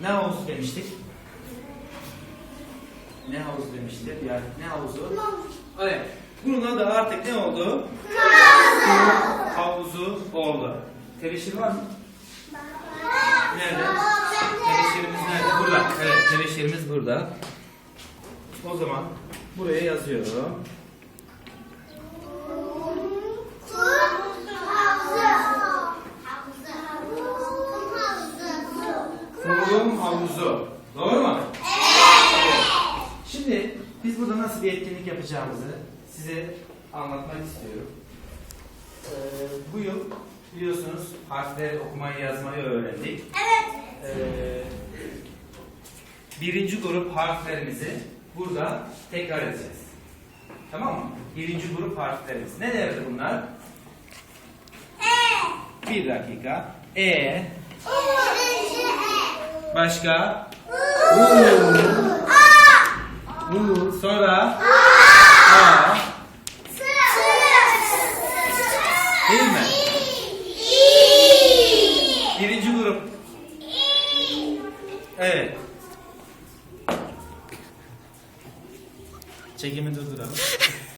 Ne havuzu demiştik? Ne havuzu demiştik? Yani ne havuzu? Evet. Bunun adı artık ne oldu? Havuzu oldu. Tebeşir var mı? Nerede? Tebeşirimiz nerede? Burada. Evet, tebeşirimiz burada. O zaman buraya yazıyorum. Kum havuzu. Doğru mu? Evet. Şimdi biz burada nasıl bir etkinlik yapacağımızı size anlatmak istiyorum. Ee, bu yıl biliyorsunuz harfleri okumayı yazmayı öğrendik. Ee, birinci grup harflerimizi burada tekrar edeceğiz. Tamam mı? Birinci grup harflerimiz. Ne derdi bunlar? Bir dakika. E. Başka? U. U. Sonra? A. Değil mi? Birinci grup. Evet. Çekimi durduralım.